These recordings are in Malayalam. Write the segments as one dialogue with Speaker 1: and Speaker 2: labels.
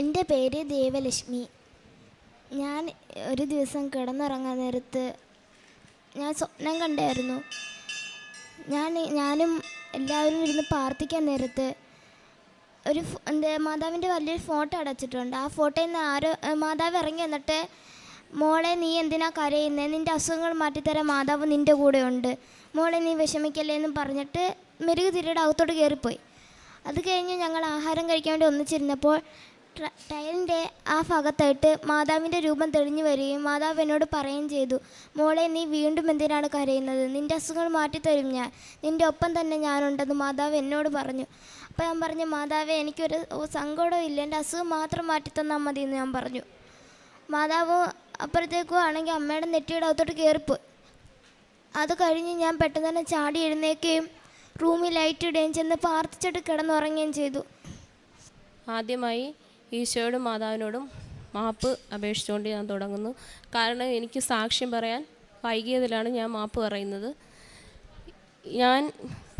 Speaker 1: എന്റെ പേര് ദേവലക്ഷ്മി. ഞാൻ ഒരു ദിവസം കിടന്നുറങ്ങാൻ നേരത്ത് ഞാൻ സ്വപ്നം കണ്ടായിരുന്നു. ഞാൻ ഞാനും എല്ലാവരും ഇരുന്ന് പ്രാർത്ഥിക്കാൻ നേരത്ത് ഒരു എന്റെ മാതാവിന്റെ വലിയൊരു ഫോട്ടോ അടച്ചിട്ടുണ്ട്. ആ ഫോട്ടോയിൽ നിന്ന് ആരോ മാതാവ് ഇറങ്ങി വന്നിട്ട് മോളെ നീ എന്തിനാ കരയുന്നത് നിന്റെ അസുഖങ്ങൾ മാറ്റിത്തരാൻ മാതാവ് നിന്റെ കൂടെ ഉണ്ട് മോളെ നീ വിഷമിക്കല്ലേ? എന്ന് പറഞ്ഞിട്ട് മെരുകു തിരിയുടെ അകത്തോട്ട് കയറിപ്പോയി അത് കഴിഞ്ഞ് ഞങ്ങൾ ആഹാരം കഴിക്കാൻ വേണ്ടി ഒന്നിച്ചിരുന്നപ്പോൾ ടയലിന്റെ ആ ഭാഗത്തായിട്ട് മാതാവിന്റെ രൂപം തെളിഞ്ഞു വരികയും മാതാവ് എന്നോട് പറയുകയും ചെയ്തു മോളെ നീ വീണ്ടും എന്തിനാണ് കരയുന്നത്? നിന്റെ അസുഖങ്ങൾ മാറ്റിത്തരും ഞാൻ. നിന്റെ ഒപ്പം തന്നെ ഞാനുണ്ടെന്ന് മാതാവ് എന്നോട് പറഞ്ഞു അപ്പോൾ ഞാൻ പറഞ്ഞു മാതാവേ എനിക്കൊരു സങ്കടവും ഇല്ല. എന്റെ അസുഖം മാത്രം മാറ്റിത്തന്നാൽ മതി എന്ന് ഞാൻ പറഞ്ഞു മാതാവ് അപ്പുറത്തേക്കും ആണെങ്കിൽ അമ്മയുടെ നെറ്റിയുടെ അകത്തോട്ട് കയറിപ്പോയി. അത് കഴിഞ്ഞ് ഞാൻ പെട്ടെന്ന് തന്നെ ചാടി എഴുന്നേക്കുകയും റൂമിൽ ലൈറ്റ് ഇടുകയും ചെന്ന് പ്രാർത്ഥിച്ചിട്ട് കിടന്നുറങ്ങുകയും ചെയ്തു.
Speaker 2: ആദ്യമായി ഈശോയോടും മാതാവിനോടും മാപ്പ് അപേക്ഷിച്ചുകൊണ്ട് ഞാൻ തുടങ്ങുന്നു. കാരണം എനിക്ക് സാക്ഷ്യം പറയാൻ വൈകിയതിലാണ് ഞാൻ മാപ്പ് പറയുന്നത്. ഞാൻ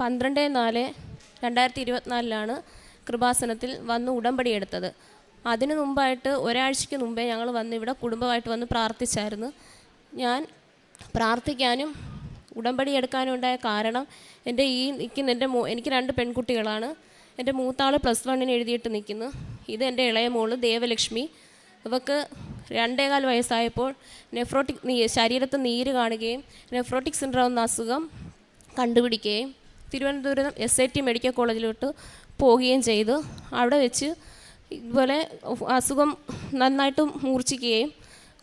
Speaker 2: പന്ത്രണ്ട് നാല് രണ്ടായിരത്തി ഇരുപത്തിനാലിലാണ് കൃപാസനത്തിൽ വന്ന് ഉടമ്പടി എടുത്തത്. അതിനു മുമ്പായിട്ട് ഒരാഴ്ചയ്ക്ക് മുമ്പേ ഞങ്ങൾ വന്ന് ഇവിടെ കുടുംബമായിട്ട് വന്ന് പ്രാർത്ഥിച്ചായിരുന്നു. ഞാൻ പ്രാർത്ഥിക്കാനും ഉടമ്പടി എടുക്കാനും ഉണ്ടായ കാരണം എന്റെ ഈ നിൽക്കുന്ന എന്റെ എനിക്ക് രണ്ട് പെൺകുട്ടികളാണ്. എന്റെ മൂത്താൾ പ്ലസ് വണ്ണിന് എഴുതിയിട്ട് നിൽക്കുന്നു. ഇത് എന്റെ ഇളയ മോൾ ദേവലക്ഷ്മി. ഇവക്ക് രണ്ടേകാൽ വയസ്സായപ്പോൾ നെഫ്രോട്ടിക് നീ ശരീരത്ത് നീര് കാണുകയും നെഫ്രോട്ടിക് സിൻഡ്രോം എന്ന അസുഖം കണ്ടുപിടിക്കുകയും Thiruvananthapuram S I T medical കോളേജിലോട്ട് പോവുകയും ചെയ്തു. അവിടെ വെച്ച് ഇതുപോലെ അസുഖം നന്നായിട്ട് മൂർച്ഛിക്കുകയും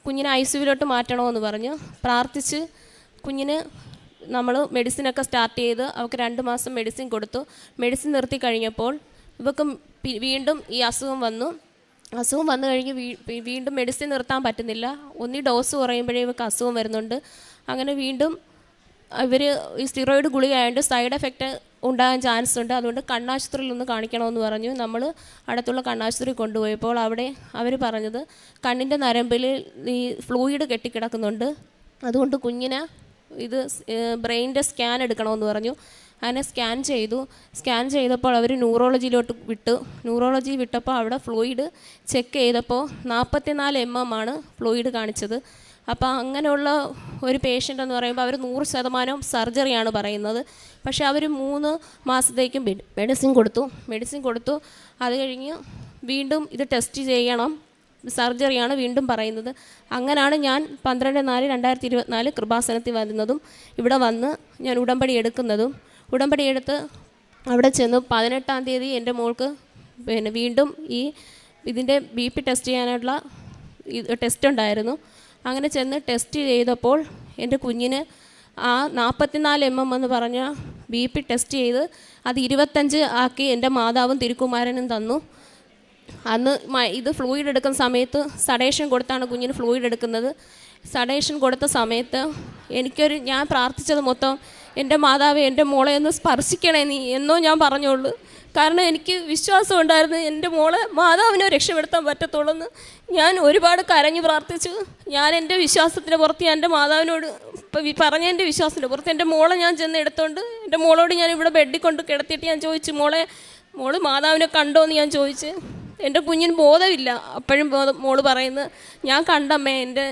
Speaker 2: കുഞ്ഞിനെ ഐ സിയുവിലോട്ട് മാറ്റണമെന്ന് പറഞ്ഞ്. പ്രാർത്ഥിച്ച് കുഞ്ഞിന് നമ്മൾ മെഡിസിനൊക്കെ സ്റ്റാർട്ട് ചെയ്ത് അവർക്ക് രണ്ട് മാസം മെഡിസിൻ കൊടുത്തു. മെഡിസിൻ നിർത്തി കഴിഞ്ഞപ്പോൾ ഇവക്ക് വീണ്ടും ഈ അസുഖം വന്നു. അസുഖം വന്നു കഴിഞ്ഞ് വീണ്ടും മെഡിസിൻ നിർത്താൻ പറ്റുന്നില്ല. ഒന്നീ ഡോസ് കുറയുമ്പോഴേ ഇവർക്ക് അസുഖം വരുന്നുണ്ട്. അങ്ങനെ വീണ്ടും ഇവർ ഈ സ്റ്റിറോയിഡ് ഗുളിക ആയതുകൊണ്ട് സൈഡ് എഫക്റ്റ് ഉണ്ടാകാൻ ചാൻസ് ഉണ്ട്. അതുകൊണ്ട് കണ്ണാശുപത്രിയിൽ ഒന്ന് കാണിക്കണമെന്ന് പറഞ്ഞു. നമ്മൾ അടുത്തുള്ള കണ്ണാശുപത്രി കൊണ്ടുപോയപ്പോൾ അവിടെ അവർ പറഞ്ഞത് കണ്ണിന്റെ നരമ്പിൽ ഈ ഫ്ലൂയിഡ് കെട്ടിക്കിടക്കുന്നുണ്ട്. അതുകൊണ്ട് കുഞ്ഞിനെ ഇത് ബ്രെയിനിന്റെ സ്കാൻ എടുക്കണമെന്ന് പറഞ്ഞു. അങ്ങനെ സ്കാൻ ചെയ്തു. സ്കാൻ ചെയ്തപ്പോൾ അവർ ന്യൂറോളജിയിലോട്ട് വിട്ടു. ന്യൂറോളജി വിട്ടപ്പോൾ അവിടെ ഫ്ലൂയിഡ് ചെക്ക് ചെയ്തപ്പോൾ നാൽപ്പത്തിനാല് എം എം ആണ് ഫ്ലൂയിഡ് കാണിച്ചത്. അപ്പോൾ അങ്ങനെയുള്ള ഒരു പേഷ്യന്റ് എന്ന് പറയുമ്പോൾ അവർ നൂറ് ശതമാനം സർജറിയാണ് പറയുന്നത്. പക്ഷേ അവർ മൂന്ന് മാസത്തേക്കും മെഡിസിൻ കൊടുത്തു. മെഡിസിൻ കൊടുത്തു. അത് കഴിഞ്ഞ് വീണ്ടും ഇത് ടെസ്റ്റ് ചെയ്യണം. സർജറിയാണ് വീണ്ടും പറയുന്നത്. അങ്ങനെയാണ് ഞാൻ പന്ത്രണ്ട് നാല് രണ്ടായിരത്തി ഇരുപത്തിനാല് കൃപാസനത്തിൽ വരുന്നതും ഇവിടെ വന്ന് ഞാൻ ഉടമ്പടി എടുക്കുന്നതും. ഉടമ്പടി എടുത്ത് അവിടെ ചെന്ന് പതിനെട്ടാം തീയതി എന്റെ മോൾക്ക് പിന്നെ വീണ്ടും ഈ ഇതിന്റെ ബി പി ടെസ്റ്റ് ചെയ്യാനുള്ള ടെസ്റ്റ് ഉണ്ടായിരുന്നു. അങ്ങനെ ചെന്ന് ടെസ്റ്റ് ചെയ്തപ്പോൾ എന്റെ കുഞ്ഞിന് ആ നാൽപ്പത്തിനാല് എം എം എന്ന് പറഞ്ഞ ബി പി ടെസ്റ്റ് ചെയ്ത് അത് ഇരുപത്തഞ്ച് ആക്കി എന്റെ മാതാവും തിരുക്കുമാരനും തന്നു. അന്ന് ഇത് ഫ്ലൂയിഡ് എടുക്കുന്ന സമയത്ത് സഡേഷൻ കൊടുത്താണ് കുഞ്ഞിന് ഫ്ലൂയിഡ് എടുക്കുന്നത്. സഡേഷൻ കൊടുത്ത സമയത്ത് എനിക്കൊരു ഞാൻ പ്രാർത്ഥിച്ചത് മൊത്തം എന്റെ മാതാവ് എന്റെ മോളെ ഒന്ന് സ്പർശിക്കണേ നീ എന്നോ ഞാൻ പറഞ്ഞോളൂ കാരണം എനിക്ക് വിശ്വാസം ഉണ്ടായിരുന്നു എന്റെ മോളെ മാതാവിനെ രക്ഷപ്പെടുത്താൻ പറ്റത്തുള്ളൂ ഞാൻ ഒരുപാട് കരഞ്ഞു പ്രാർത്ഥിച്ചു. ഞാൻ എന്റെ വിശ്വാസത്തിന്റെ പുറത്ത് ഞാൻ എന്റെ മാതാവിനോട് പറഞ്ഞ എന്റെ വിശ്വാസത്തിന്റെ പുറത്ത് എന്റെ മോളെ ഞാൻ ചെന്ന് എടുത്തോണ്ട് എന്റെ മോളോട് ഞാൻ ഇവിടെ ബെഡിൽ കൊണ്ട് കിടത്തിയിട്ട് ഞാൻ ചോദിച്ചു മോളെ മോൾ മാതാവിനെ കണ്ടോ എന്ന് ഞാൻ ചോദിച്ച്. എന്റെ കുഞ്ഞിന് ബോധമില്ല. അപ്പോഴും മോൾ പറയുന്നത് ഞാൻ കണ്ടമ്മേ എന്റെ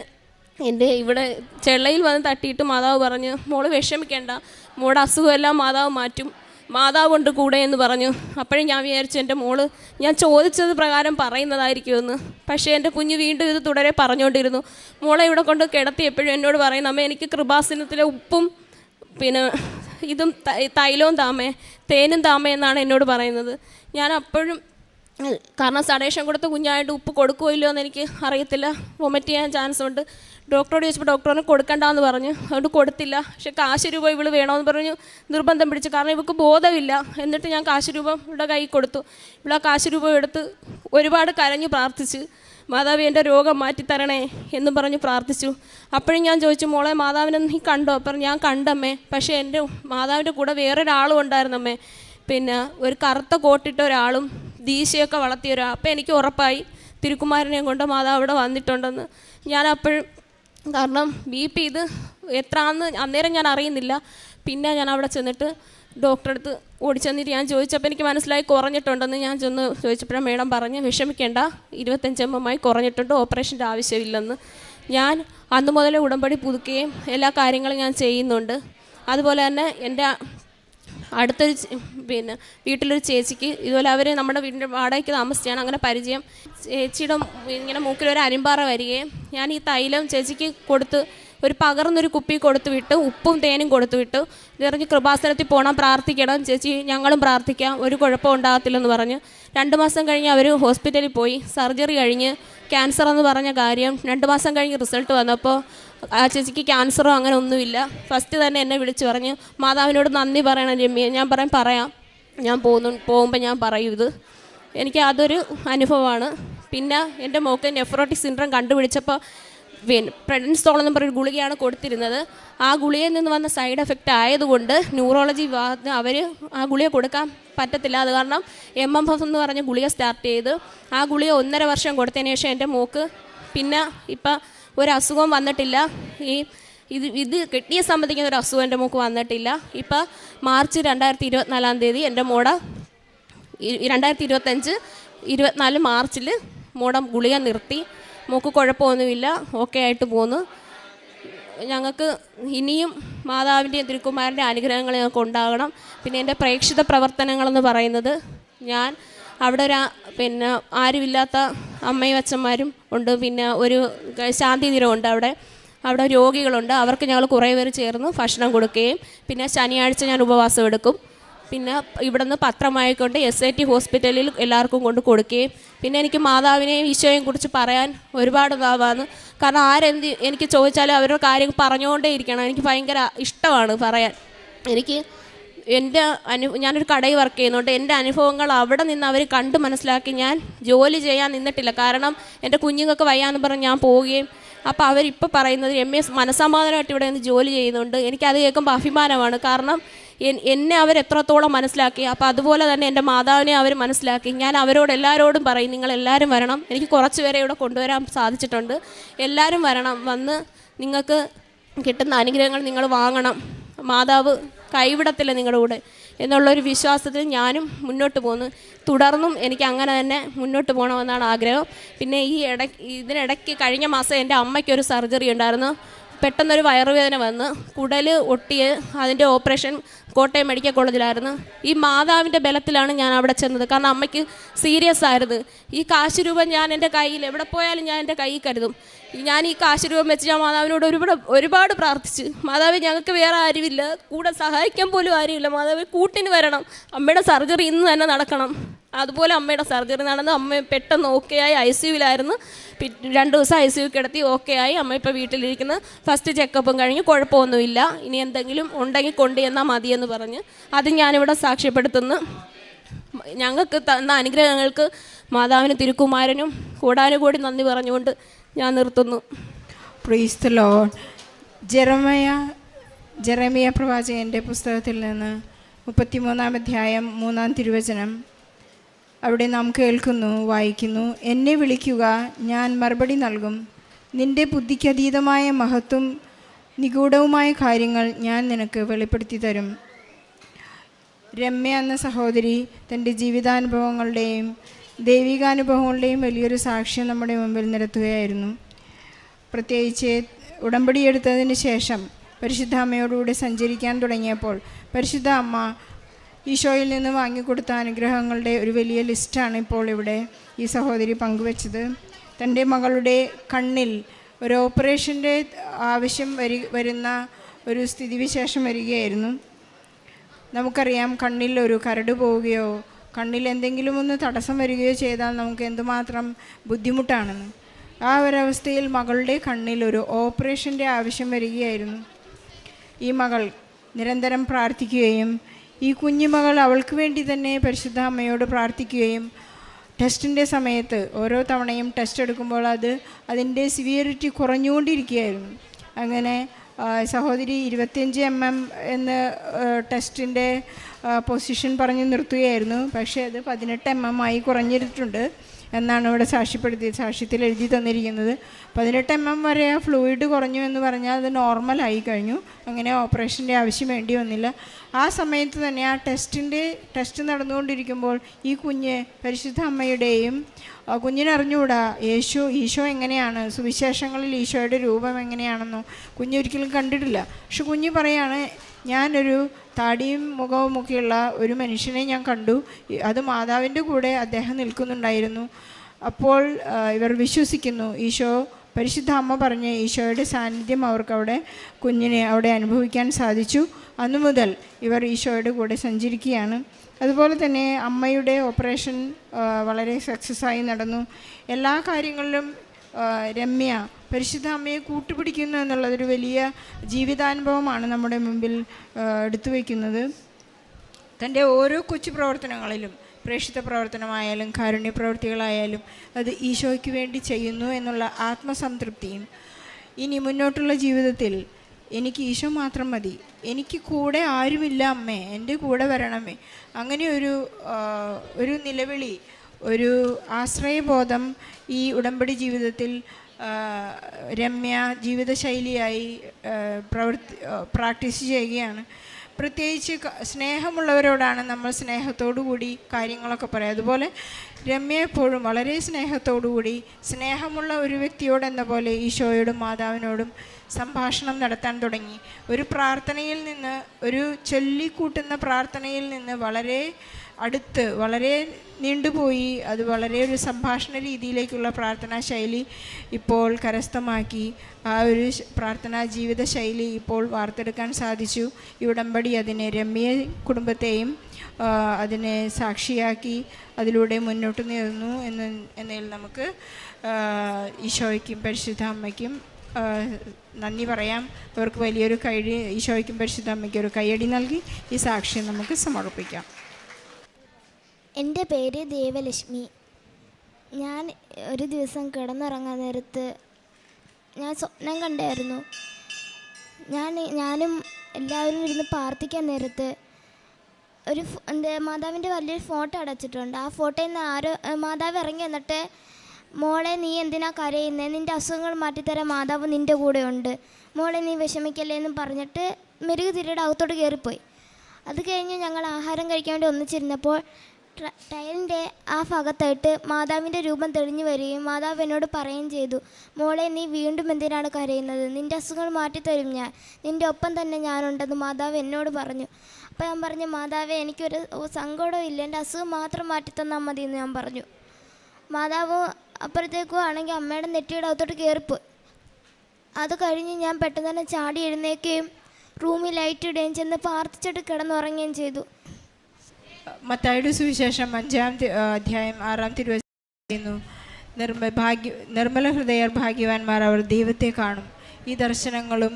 Speaker 2: എന്റെ ഇവിടെ ചെള്ളയിൽ വന്ന് തട്ടിയിട്ട് മാതാവ് പറഞ്ഞു മോൾ വിഷമിക്കേണ്ട. മോളുടെ അസുഖമെല്ലാം മാതാവ് മാറ്റും. മാതാവ് ഉണ്ട് കൂടെ എന്ന് പറഞ്ഞു. അപ്പോഴും ഞാൻ വിചാരിച്ചു എന്റെ മോൾ ഞാൻ ചോദിച്ചത് പ്രകാരം പറയുന്നതായിരിക്കുമെന്ന്. പക്ഷേ എന്റെ കുഞ്ഞ് വീണ്ടും ഇത് തുടരെ പറഞ്ഞുകൊണ്ടിരുന്നു. മോളെ ഇവിടെ കൊണ്ട് കിടത്തി എപ്പോഴും എന്നോട് പറയുന്നു അമ്മ എനിക്ക് കൃപാസനത്തിലെ ഉപ്പും പിന്നെ ഇതും തൈലവും താമേ തേനും താമേ എന്നാണ് എന്നോട് പറയുന്നത്. ഞാൻ അപ്പോഴും കാരണം സടേഷൻ കൊടുത്ത കുഞ്ഞായിട്ട് ഉപ്പ് കൊടുക്കുമോ ഇല്ലയോ എന്ന് എനിക്ക് അറിയത്തില്ല. വൊമിറ്റ് ചെയ്യാൻ ചാൻസ് ഉണ്ട് ഡോക്ടറോട് ചോദിച്ചപ്പോൾ ഡോക്ടറിന് കൊടുക്കണ്ടെന്ന് പറഞ്ഞു. അതുകൊണ്ട് കൊടുത്തില്ല. പക്ഷെ കാശ് രൂപ ഇവൾ വേണമെന്ന് പറഞ്ഞു നിർബന്ധം പിടിച്ചു. കാരണം ഇവൾക്ക് ബോധമില്ല. എന്നിട്ട് ഞാൻ കാശ് രൂപ ഇവിടെ കൈ കൊടുത്തു. ഇവിടെ ആ കാശ് രൂപ എടുത്ത് ഒരുപാട് കരഞ്ഞു പ്രാർത്ഥിച്ച്. മാതാവ് എന്റെ രോഗം മാറ്റിത്തരണേ എന്നും പറഞ്ഞ് പ്രാർത്ഥിച്ചു. അപ്പോഴും ഞാൻ ചോദിച്ചു മോളെ മാതാവിനെ നീ കണ്ടോ? അപ്പം ഞാൻ കണ്ടമ്മേ. പക്ഷേ എന്റെ മാതാവിന്റെ കൂടെ വേറൊരാളും ഉണ്ടായിരുന്നമ്മേ. പിന്നെ ഒരു കറുത്ത കോട്ടിട്ട ഒരാളും ദീശയൊക്കെ വളർത്തിയ ഒരാൾ അപ്പം എനിക്ക് ഉറപ്പായി. തിരുക്കുമാരനെയും കൊണ്ട് മാതാവ് ഇവിടെ വന്നിട്ടുണ്ടെന്ന്. ഞാൻ അപ്പോഴും കാരണം ബി പി ഇത് എത്രയാണെന്ന് അന്നേരം ഞാൻ അറിയുന്നില്ല. പിന്നെ ഞാൻ അവിടെ ചെന്നിട്ട് ഡോക്ടറെ അടുത്ത് ഓടിച്ചെന്നിട്ട് ഞാൻ ചോദിച്ചപ്പോൾ എനിക്ക് മനസ്സിലായി കുറഞ്ഞിട്ടുണ്ടെന്ന് ഞാൻ ചെന്ന് ചോദിച്ചപ്പോഴാണ് മേഡം പറഞ്ഞ് വിഷമിക്കേണ്ട ഇരുപത്തഞ്ച് എം എം ആയി കുറഞ്ഞിട്ടുണ്ട് ഓപ്പറേഷന്റെ ആവശ്യമില്ലെന്ന്. ഞാൻ അന്ന് മുതലേ ഉടമ്പടി പുതുക്കുകയും എല്ലാ കാര്യങ്ങളും ഞാൻ ചെയ്യുന്നുണ്ട്. അതുപോലെ തന്നെ എന്റെ അടുത്തൊരു പിന്നെ വീട്ടിലൊരു ചേച്ചിക്ക് ഇതുപോലെ അവർ നമ്മുടെ വീടിന്റെ വാടകയ്ക്ക് താമസിച്ചാണ് അങ്ങനെ പരിചയം. ചേച്ചിയുടെ ഇങ്ങനെ മൂക്കിലൊരു അരിമ്പാറ വരികയും ഞാൻ ഈ തൈലം ചേച്ചിക്ക് കൊടുത്ത് ഒരു പകർന്നൊരു കുപ്പി കൊടുത്തു വിട്ട് ഉപ്പും തേനും കൊടുത്തു വിട്ടു ഇറങ്ങി കൃപാസനത്തിൽ പോകണം പ്രാർത്ഥിക്കണം. ചേച്ചി ഞങ്ങളും പ്രാർത്ഥിക്കാം. ഒരു കുഴപ്പം ഉണ്ടാകത്തില്ലെന്ന് പറഞ്ഞ് രണ്ട് മാസം കഴിഞ്ഞ് അവർ ഹോസ്പിറ്റലിൽ പോയി. സർജറി കഴിഞ്ഞ് ക്യാൻസർ എന്ന് പറഞ്ഞ കാര്യം രണ്ട് മാസം കഴിഞ്ഞ് റിസൾട്ട് വന്നപ്പോൾ ആ ചേച്ചിക്ക് ക്യാൻസറോ അങ്ങനെ ഒന്നുമില്ല. ഫസ്റ്റ് തന്നെ എന്നെ വിളിച്ചു പറഞ്ഞ് മാതാവിനോട് നന്ദി പറയണം രമ്യ. ഞാൻ പറയാൻ പറയാം. ഞാൻ പോകുന്നു പോകുമ്പോൾ ഞാൻ പറയും ഇത്. എനിക്ക് അതൊരു അനുഭവമാണ്. പിന്നെ എന്റെ മോക്ക് നെഫ്രോട്ടിക് സിൻഡ്രം കണ്ടുപിടിച്ചപ്പോൾ പിന്നെ പ്രഗ്നൻസോൾ എന്ന് പറഞ്ഞൊരു ഗുളികയാണ് കൊടുത്തിരുന്നത്. ആ ഗുളികയിൽ നിന്ന് വന്ന സൈഡ് എഫക്റ്റ് ആയതുകൊണ്ട് ന്യൂറോളജി വിഭാഗത്തിന് അവർ ആ ഗുളിക കൊടുക്കാൻ പറ്റത്തില്ല. അത് കാരണം എം എം എഫ് എന്ന് പറഞ്ഞ ഗുളിക സ്റ്റാർട്ട് ചെയ്ത് ആ ഗുളിക ഒന്നര വർഷം കൊടുത്തതിന് ശേഷം എന്റെ മൂക്ക് പിന്നെ ഇപ്പം ഒരു വന്നിട്ടില്ല. ഈ ഇത് ഇത് കിട്ടിയ സംബന്ധിക്കുന്ന ഒരു അസുഖം എന്റെ മൂക്ക് വന്നിട്ടില്ല. ഇപ്പം മാർച്ച് രണ്ടായിരത്തി ഇരുപത്തിനാലാം തീയതി എന്റെ മോട രണ്ടായിരത്തി ഇരുപത്തഞ്ച് ഇരുപത്തിനാല് മാർച്ചിൽ മോടം ഗുളിക നിർത്തി. മോക്ക് കുഴപ്പമൊന്നുമില്ല. ഓക്കെ ആയിട്ട് പോന്നു ഞങ്ങൾക്ക് ഇനിയും മാതാവിന്റെയും തിരുക്കുമാരന്റെ അനുഗ്രഹങ്ങൾ ഞങ്ങൾക്ക് ഉണ്ടാകണം. പിന്നെ എന്റെ പ്രേക്ഷിത പ്രവർത്തനങ്ങളെന്ന് പറയുന്നത് ഞാൻ അവിടെ ഒരു പിന്നെ ആരുമില്ലാത്ത അമ്മയും അച്ഛന്മാരും ഉണ്ട്. പിന്നെ ഒരു ശാന്തി നിരമുണ്ട് അവിടെ. അവിടെ രോഗികളുണ്ട്. അവർക്ക് ഞങ്ങൾ കുറേ പേര് ചേർന്ന് ഭക്ഷണം കൊടുക്കുകയും പിന്നെ ശനിയാഴ്ച ഞാൻ ഉപവാസം എടുക്കും. പിന്നെ ഇവിടുന്ന് പത്രമായിക്കൊണ്ട് എസ് ഐ ടി ഹോസ്പിറ്റലിൽ എല്ലാവർക്കും കൊണ്ട് കൊടുക്കുകയും പിന്നെ എനിക്ക് മാതാവിനെയും ഈശോയെയും കുറിച്ച് പറയാൻ ഒരുപാട് ഇതാവാന്ന്. കാരണം ആരെന്ത് എനിക്ക് ചോദിച്ചാലും അവരുടെ കാര്യം പറഞ്ഞുകൊണ്ടേ ഇരിക്കണം. എനിക്ക് ഭയങ്കര ഇഷ്ടമാണ് പറയാൻ. എനിക്ക് എന്റെ അനു ഞാനൊരു കടയിൽ വർക്ക് ചെയ്യുന്നുണ്ട്. എന്റെ അനുഭവങ്ങൾ അവിടെ നിന്ന് അവർ കണ്ട് മനസ്സിലാക്കി ഞാൻ ജോലി ചെയ്യാൻ നിന്നിട്ടില്ല. കാരണം എന്റെ കുഞ്ഞുങ്ങൾക്ക് വയ്യാന്ന് പറഞ്ഞ് ഞാൻ പോവുകയും അപ്പോൾ അവരിപ്പോൾ പറയുന്നത് എസ് മനസ്സമാധാനമായിട്ട് ഇവിടെ നിന്ന് ജോലി ചെയ്യുന്നുണ്ട്. എനിക്കത് കേൾക്കുമ്പോൾ അഭിമാനമാണ്. കാരണം എന്നെ അവർ എത്രത്തോളം മനസ്സിലാക്കി. അപ്പോൾ അതുപോലെ തന്നെ എന്റെ മാതാവിനെ അവർ മനസ്സിലാക്കി. ഞാൻ അവരോട് എല്ലാവരോടും പറയും നിങ്ങൾ എല്ലാവരും വരണം. എനിക്ക് കുറച്ച് പേരെ ഇവിടെ കൊണ്ടുവരാൻ സാധിച്ചിട്ടുണ്ട്. എല്ലാവരും വരണം. വന്ന് നിങ്ങൾക്ക് കിട്ടുന്ന അനുഗ്രഹങ്ങൾ നിങ്ങൾ വാങ്ങണം. മാതാവ് കൈവിടത്തില്ല നിങ്ങളുടെ കൂടെ. എന്നുള്ളൊരു വിശ്വാസത്തിൽ ഞാനും മുന്നോട്ട് പോകുന്നു തുടർന്നും എനിക്ക് അങ്ങനെ തന്നെ മുന്നോട്ട് പോകണമെന്നാണ് ആഗ്രഹം. പിന്നെ ഈ ഇട ഇതിനിടയ്ക്ക് കഴിഞ്ഞ മാസം എന്റെ അമ്മയ്ക്കൊരു സർജറി ഉണ്ടായിരുന്നു. പെട്ടെന്നൊരു വയറുവേദന വന്ന് കുടൽ ഒട്ടിയ അതിന്റെ ഓപ്പറേഷൻ കോട്ടയം മെഡിക്കൽ കോളേജിലായിരുന്നു. ഈ മാതാവിന്റെ ബലത്തിലാണ് ഞാൻ അവിടെ ചെന്നത്. കാരണം അമ്മയ്ക്ക് സീരിയസ് ആയിരുന്നു. ഈ കാശ് ഞാൻ എന്റെ കയ്യിൽ എവിടെ പോയാലും ഞാൻ എന്റെ കയ്യിൽ കരുതും. ഞാൻ ഈ കാശ് രൂപം വെച്ച് ഞാൻ മാതാവിനോട് ഒരുപാട് ഒരുപാട് പ്രാർത്ഥിച്ച്. മാതാവ് ഞങ്ങൾക്ക് വേറെ ആരുമില്ല. കൂടെ സഹായിക്കാൻ പോലും ആരുമില്ല. മാതാവ് കൂട്ടിന് വരണം. അമ്മയുടെ സർജറി ഇന്ന് തന്നെ നടക്കണം. അതുപോലെ അമ്മയുടെ സർജറി നടന്ന് അമ്മ പെട്ടെന്ന് ഓക്കെ ആയി ഐ സി യുവിലായിരുന്നു. രണ്ട് ദിവസം ഐ സി യു കിടത്തി ഓക്കെ ആയി അമ്മ ഇപ്പോൾ വീട്ടിലിരിക്കുന്ന. ഫസ്റ്റ് ചെക്കപ്പും കഴിഞ്ഞ്. കുഴപ്പമൊന്നുമില്ല. ഇനി എന്തെങ്കിലും ഉണ്ടെങ്കിൽ കൊണ്ടു ചെന്നാൽ മതിയെന്ന് പറഞ്ഞ് അത് ഞാനിവിടെ സാക്ഷ്യപ്പെടുത്തുന്നു. ഞങ്ങൾക്ക് തന്ന അനുഗ്രഹങ്ങൾക്ക് മാതാവിന് തിരുക്കുമാരനും കൂടാനുകൂടി നന്ദി പറഞ്ഞുകൊണ്ട് ഞാൻ നിർത്തുന്നു.
Speaker 3: പ്രീസ് ലോഡ് ജെറമയ ജെറമിയ പ്രവാചകന്റെ പുസ്തകത്തിൽ നിന്ന് മുപ്പത്തിമൂന്നാം അധ്യായം മൂന്നാം തിരുവചനം. അവിടെ നാം കേൾക്കുന്നു വായിക്കുന്നു. എന്നെ വിളിക്കുക ഞാൻ മറുപടി നൽകും. നിന്റെ ബുദ്ധിക്കതീതമായ മഹത്വം നിഗൂഢവുമായ കാര്യങ്ങൾ ഞാൻ നിനക്ക് വെളിപ്പെടുത്തി തരും. രമ്യ എന്ന സഹോദരി തന്റെ ജീവിതാനുഭവങ്ങളുടെയും ദൈവികാനുഭവങ്ങളുടെയും വലിയൊരു സാക്ഷ്യം നമ്മുടെ മുമ്പിൽ നിരത്തുകയായിരുന്നു. പ്രത്യേകിച്ച് ഉടമ്പടി എടുത്തതിന് ശേഷം പരിശുദ്ധ അമ്മയോടുകൂടി സഞ്ചരിക്കാൻ തുടങ്ങിയപ്പോൾ പരിശുദ്ധ അമ്മ ഈശോയിൽ നിന്ന് വാങ്ങിക്കൊടുത്ത അനുഗ്രഹങ്ങളുടെ ഒരു വലിയ ലിസ്റ്റാണ് ഇപ്പോൾ ഇവിടെ ഈ സഹോദരി പങ്കുവച്ചത്. തന്റെ മകളുടെ കണ്ണിൽ ഒരു ഓപ്പറേഷന്റെ ആവശ്യം വരി വരുന്ന ഒരു സ്ഥിതിവിശേഷം വരികയായിരുന്നു. നമുക്കറിയാം കണ്ണിൽ ഒരു കരട് പോവുകയോ കണ്ണിൽ എന്തെങ്കിലും ഒന്ന് തടസ്സം വരികയോ ചെയ്താൽ നമുക്ക് എന്തുമാത്രം ബുദ്ധിമുട്ടാണെന്ന്. ആ ഒരവസ്ഥയിൽ മകളുടെ കണ്ണിൽ ഒരു ഓപ്പറേഷന്റെ ആവശ്യം വരികയായിരുന്നു. ഈ മകൾ നിരന്തരം പ്രാർത്ഥിക്കുകയും ഈ കുഞ്ഞുമകൾ അവൾക്ക് വേണ്ടി തന്നെ പരിശുദ്ധ അമ്മയോട് പ്രാർത്ഥിക്കുകയും ടെസ്റ്റിന്റെ സമയത്ത് ഓരോ തവണയും ടെസ്റ്റ് എടുക്കുമ്പോൾ അത് അതിന്റെ സിവിയറിറ്റി കുറഞ്ഞുകൊണ്ടിരിക്കുകയായിരുന്നു. അങ്ങനെ സഹോദരി ഇരുപത്തിയഞ്ച് എം എം എന്ന് ടെസ്റ്റിന്റെ പൊസിഷൻ പറഞ്ഞ് നിർത്തുകയായിരുന്നു. പക്ഷേ അത് പതിനെട്ട് എം എം ആയി കുറഞ്ഞിട്ടുണ്ട്. എന്നാണ് ഇവിടെ സാക്ഷ്യപ്പെടുത്തിയത് സാക്ഷ്യത്തിൽ എഴുതി തന്നിരിക്കുന്നത്. പതിനെട്ട് എം എം വരെ ആ ഫ്ലൂയിഡ് കുറഞ്ഞു എന്ന് പറഞ്ഞാൽ അത് നോർമലായി കഴിഞ്ഞു. അങ്ങനെ ഓപ്പറേഷന്റെ ആവശ്യം വേണ്ടി വന്നില്ല. ആ സമയത്ത് തന്നെ ആ ടെസ്റ്റിന്റെ ടെസ്റ്റ് നടന്നുകൊണ്ടിരിക്കുമ്പോൾ ഈ കുഞ്ഞ് പരിശുദ്ധ അമ്മയുടെയും കുഞ്ഞിനറിഞ്ഞുകൂടാ യേശു ഈശോ എങ്ങനെയാണ് സുവിശേഷങ്ങളിൽ ഈശോയുടെ രൂപം എങ്ങനെയാണെന്നോ കുഞ്ഞൊരിക്കലും കണ്ടിട്ടില്ല. പക്ഷെ കുഞ്ഞ് പറയാണ് ഞാനൊരു താടിയും മുഖവും ഒക്കെയുള്ള ഒരു മനുഷ്യനെ ഞാൻ കണ്ടു. അത് മാതാവിന്റെ കൂടെ അദ്ദേഹം നിൽക്കുന്നുണ്ടായിരുന്നു. അപ്പോൾ ഇവർ വിശ്വസിക്കുന്നു ഈശോ പരിശുദ്ധ അമ്മ പറഞ്ഞ് ഈശോയുടെ സാന്നിധ്യം അവർക്ക് അവിടെ കുഞ്ഞിനെ അവിടെ അനുഭവിക്കാൻ സാധിച്ചു. അന്നു മുതൽ ഇവർ ഈശോയുടെ കൂടെ സഞ്ചരിക്കുകയാണ്. അതുപോലെ തന്നെ അമ്മയുടെ ഓപ്പറേഷൻ വളരെ സക്സസ്സായി നടന്നു. എല്ലാ കാര്യങ്ങളിലും രമ്യ പരിശുദ്ധ അമ്മയെ കൂട്ടുപിടിക്കുന്നു എന്നുള്ളതൊരു വലിയ ജീവിതാനുഭവമാണ് നമ്മുടെ മുമ്പിൽ എടുത്തു വയ്ക്കുന്നത്. തന്റെ ഓരോ കൊച്ചു പ്രവർത്തനങ്ങളിലും പ്രേക്ഷിത പ്രവർത്തനമായാലും കാരുണ്യ പ്രവൃത്തികളായാലും അത് ഈശോയ്ക്ക് വേണ്ടി ചെയ്യുന്നു എന്നുള്ള ആത്മസംതൃപ്തിയും ഇനി മുന്നോട്ടുള്ള ജീവിതത്തിൽ എനിക്ക് ഈശോ മാത്രം മതി. എനിക്ക് കൂടെ ആരുമില്ല അമ്മേ. എന്റെ കൂടെ വരണമേ. അങ്ങനെ ഒരു ഒരു നിലവിളി ഒരു ആശ്രയബോധം ഈ ഉടമ്പടി ജീവിതത്തിൽ രമ്യ ജീവിതശൈലിയായി പ്രവൃത്തി പ്രാക്ടീസ് ചെയ്യുകയാണ്. പ്രത്യേകിച്ച് സ്നേഹമുള്ളവരോടാണ് നമ്മൾ സ്നേഹത്തോടു കൂടി കാര്യങ്ങളൊക്കെ പറയുക അതുപോലെ രമ്യ എപ്പോഴും വളരെ സ്നേഹത്തോടു കൂടി സ്നേഹമുള്ള ഒരു വ്യക്തിയോടെന്ന പോലെ ഈശോയോടും മാതാവിനോടും സംഭാഷണം നടത്താൻ തുടങ്ങി. ഒരു പ്രാർത്ഥനയിൽ നിന്ന് ഒരു ചൊല്ലിക്കൂട്ടുന്ന പ്രാർത്ഥനയിൽ നിന്ന് വളരെ അടുത്ത് വളരെ നീണ്ടുപോയി. അത് വളരെ ഒരു സംഭാഷണ രീതിയിലേക്കുള്ള പ്രാർത്ഥനാ ശൈലി ഇപ്പോൾ കരസ്ഥമാക്കി. ആ ഒരു പ്രാർത്ഥനാ ജീവിത ശൈലി ഇപ്പോൾ വാർത്തെടുക്കാൻ സാധിച്ചു. ഇവിടംപടി അതിനെ രമ്യ കുടുംബത്തെയും അതിനെ സാക്ഷിയാക്കി അതിലൂടെ മുന്നോട്ട് നേർന്നു എന്ന് എന്നതിൽ നമുക്ക് ഈശോയ്ക്കും പരിശുദ്ധ അമ്മയ്ക്കും നന്ദി പറയാം. അവർക്ക് വലിയൊരു കൈ ഈശോയ്ക്കും പരിശുദ്ധ അമ്മയ്ക്കും ഒരു കൈയടി നൽകി ഈ സാക്ഷ്യം നമുക്ക് സമർപ്പിക്കാം.
Speaker 1: എന്റെ പേര് ദേവലക്ഷ്മി. ഞാൻ ഒരു ദിവസം കിടന്നുറങ്ങാൻ നേരത്ത് ഞാൻ സ്വപ്നം കണ്ടായിരുന്നു. ഞാൻ ഞാനും എല്ലാവരും ഇരുന്ന് പ്രാർത്ഥിക്കാൻ നേരത്ത് ഒരു എന്റെ മാതാവിന്റെ വലിയൊരു ഫോട്ടോ അടച്ചിട്ടുണ്ട്. ആ ഫോട്ടോയിൽ നിന്ന് ആരോ മാതാവ് ഇറങ്ങി വന്നിട്ട് മോളെ നീ എന്തിനാ കരയുന്നത് നിന്റെ അസുഖങ്ങൾ മാറ്റിത്തരാൻ മാതാവ് നിന്റെ കൂടെ ഉണ്ട് മോളെ നീ വിഷമിക്കല്ലേ? എന്ന് പറഞ്ഞിട്ട് മെരുകുതിരിയുടെ അകത്തോട്ട് കയറിപ്പോയി. അത് കഴിഞ്ഞ് ഞങ്ങൾ ആഹാരം കഴിക്കാൻ വേണ്ടി ഒന്നിച്ചിരുന്നപ്പോൾ ടൈലിന്റെ ആ ഭാഗത്തായിട്ട് മാതാവിന്റെ രൂപം തെളിഞ്ഞു വരികയും മാതാവ് എന്നോട് പറയുകയും ചെയ്തു മോളെ നീ വീണ്ടും എന്തിനാണ് കരയുന്നത്? നിന്റെ അസുഖങ്ങൾ മാറ്റിത്തരും ഞാൻ. നിന്റെ ഒപ്പം തന്നെ ഞാനുണ്ടെന്ന് മാതാവ് എന്നോട് പറഞ്ഞു. അപ്പോൾ ഞാൻ പറഞ്ഞു മാതാവേ എനിക്കൊരു സങ്കടവും ഇല്ല. എന്റെ അസുഖം മാത്രം മാറ്റിത്തന്നാൽ മതി എന്ന് ഞാൻ പറഞ്ഞു. മാതാവ് അപ്പുറത്തേക്കും ആണെങ്കിൽ അമ്മയുടെ നെറ്റിയുടെ അകത്തോട്ട് കയറിപ്പോയി. അത് കഴിഞ്ഞ് ഞാൻ പെട്ടെന്ന് തന്നെ ചാടി എഴുന്നേക്കുകയും റൂമിൽ ലൈറ്റ് ഇടുകയും ചെന്ന് പ്രാർത്ഥിച്ചിട്ട് കിടന്നുറങ്ങുകയും ചെയ്തു.
Speaker 3: മത്തായുടെ സുവിശേഷം അഞ്ചാം അധ്യായം ആറാം തിരുവചനം നിർമ്മല ഹൃദയർ ഭാഗ്യവാന്മാർ അവർ ദൈവത്തെ കാണും. ഈ ദർശനങ്ങളും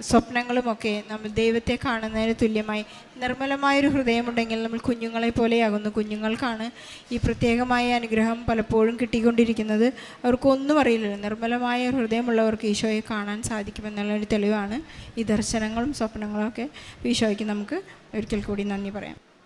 Speaker 3: സ്വപ്നങ്ങളും സ്വപ്നങ്ങളുമൊക്കെ നമ്മൾ ദൈവത്തെ കാണുന്നതിന് തുല്യമായി. നിർമ്മലമായൊരു ഹൃദയമുണ്ടെങ്കിൽ നമ്മൾ കുഞ്ഞുങ്ങളെ പോലെയാകുന്നു. കുഞ്ഞുങ്ങൾക്കാണ് ഈ പ്രത്യേകമായ അനുഗ്രഹം പലപ്പോഴും കിട്ടിക്കൊണ്ടിരിക്കുന്നത്. അവർക്കൊന്നും അറിയില്ലല്ലോ. നിർമ്മലമായ ഹൃദയമുള്ളവർക്ക് ഈശോയെ കാണാൻ സാധിക്കുമെന്നുള്ളൊരു തെളിവാണ് ഈ ദർശനങ്ങളും സ്വപ്നങ്ങളും ഒക്കെ. ഈശോയ്ക്ക് നമുക്ക് ഒരിക്കൽ കൂടി നന്ദി പറയാം.